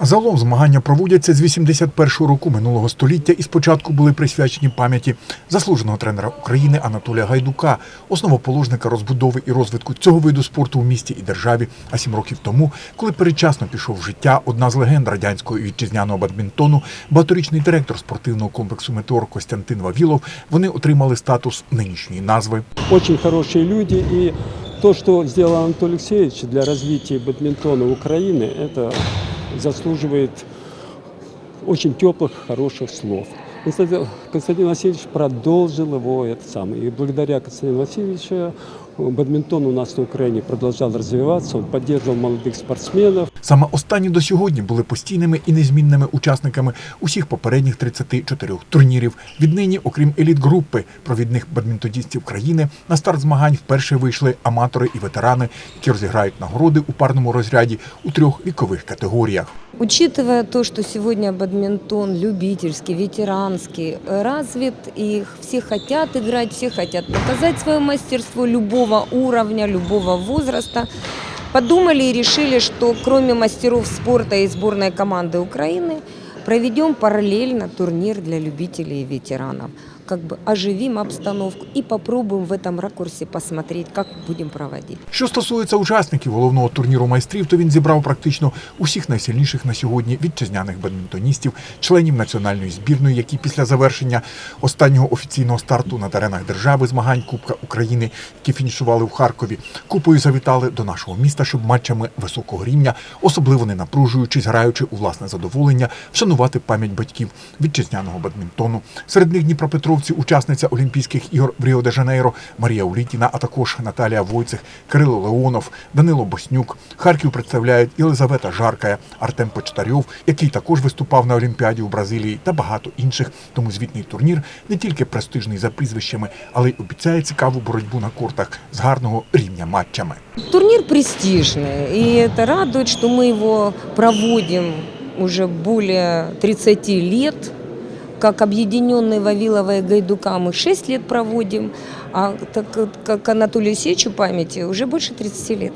Загалом змагання проводяться з 81-го року минулого століття і спочатку були присвячені пам'яті заслуженого тренера України Анатолія Гайдука, основоположника розбудови і розвитку цього виду спорту у місті і державі. А сім років тому, коли передчасно пішов в життя, одна з легенд радянського і вітчизняного бадмінтону, багаторічний директор спортивного комплексу Метеор Костянтин Вавілов, вони отримали статус нинішньої назви. очень хорошие люди. И то, что сделал Анатолий Алексеевич для развития бадминтона Украины, это заслуживает очень теплых, хороших слов. Константин, Константин Васильевич продолжил его это самое. И благодаря Константину Васильевичу э, бадминтон у нас на Украине продолжал развиваться. Он поддерживал молодых спортсменов. Саме останні до сьогодні були постійними і незмінними учасниками усіх попередніх 34 турнірів. Віднині, окрім еліт-групи провідних бадмінтоністів країни, на старт змагань вперше вийшли аматори і ветерани, які розіграють нагороди у парному розряді у трьох вікових категоріях. Учитывая то, что сегодня бадминтон любительский, ветеранский, э, развит, и все хотят играть, все хотят показать свое мастерство любого уровня, любого возраста, подумали и решили, что кроме мастеров спорта и сборной команды Украины, проведем параллельно турнир для любителей и ветеранов. Как бы оживим обстановку и попробуем в этом ракурсе посмотреть, как будем проводить. Що стосується учасників головного турніру майстрів, то він зібрав практично усіх найсильніших на сьогодні вітчизняних бадмінтоністів, членів національної збірної, які після завершення останнього офіційного старту на теренах держави змагань Кубка України, які фінішували в Харкові, купою завітали до нашого міста, щоб матчами високого рівня, особливо не напружуючись, граючи у власне задоволення, вшанувати пам'ять батьків вітчизняного бадмінтону. Серед них Дніпропетровці, учасниця Олімпійських ігор в Ріо де Жанейро Марія Улітіна, а також Наталія Войцех, Кирило Леонов, Данило Боснюк. Харків представляють Єлизавета Жаркая, Артем Почтарьов, який також виступав на Олімпіаді у Бразилії, та багато інших. Тому звітний турнір не тільки престижний за прізвищами, але й обіцяє цікаву боротьбу на кортах з гарного рівня матчами. Турнир престижный, и это радует, что мы его проводим уже более 30 лет. Как объединенные Вавилова и Гайдука мы 6 лет проводим, а так как Анатолию Сечу памяти уже больше 30 лет.